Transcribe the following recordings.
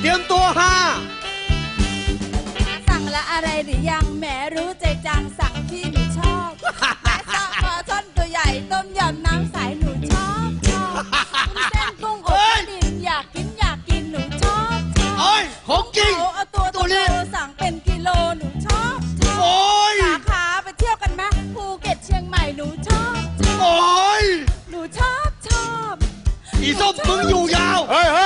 เตรียมตัวห้าสั่งละอะไรหรือยังแหมรู้ใจจังสั่งที่หนูชอบแม่ซอกปลาช่อนตัวใหญ่ต้มยำน้ำใสหนูชอบชอบกุ้งเส้นกุ้งอบปลาดินอยากกินอยากกินหนูชอบชอบโอ้ยของจริงเอาเอาตัวตัวนี้โตๆสั่งเป็นกิโลหนูชอบชอบโอ้ยสาขาไปเที่ยวกันไหมภูเก็ตเชียงใหม่หนูชอบชอบโอ้ยหนูชอบชอบอีส้มมึงอยู่ยาวเฮ้ย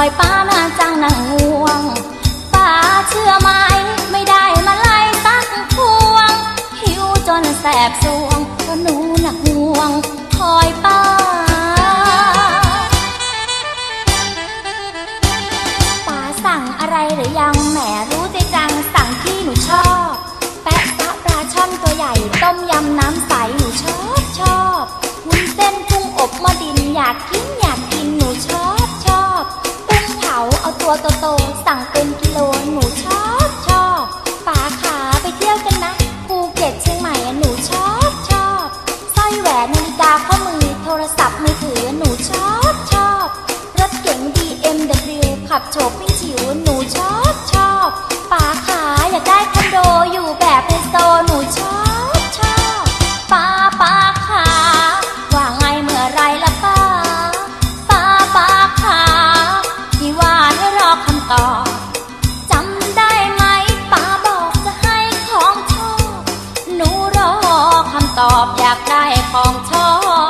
อยป้านาจังนั่งง่วงป้าเชื่อไหมไม่ได้มาไล่สักพวง หิวจนแสบสวงเพราะหนูหนักห่วงคอยป้าป้าสั่งอะไรหรือยังแหมรู้ใจจังสั่งที่หนูชอบ แปะซะปลาช่อนตัวใหญ่ต้มยำน้ำ สั่งเป็นกิโลหนูชอบชอบป๋าขาไปเที่ยวกันนะภูเก็ตเชียงใหม่อะหนูชอบชอบสร้อยแหวนนาฬิกาข้อมือโทรศัพท์มือถือหนูชอบชอบรถเก๋ง BMW ขับโฉบไม่ จำได้ไหมป้าบอกจะให้ของชอหนูรอคำตอบอยากได้ของชอบ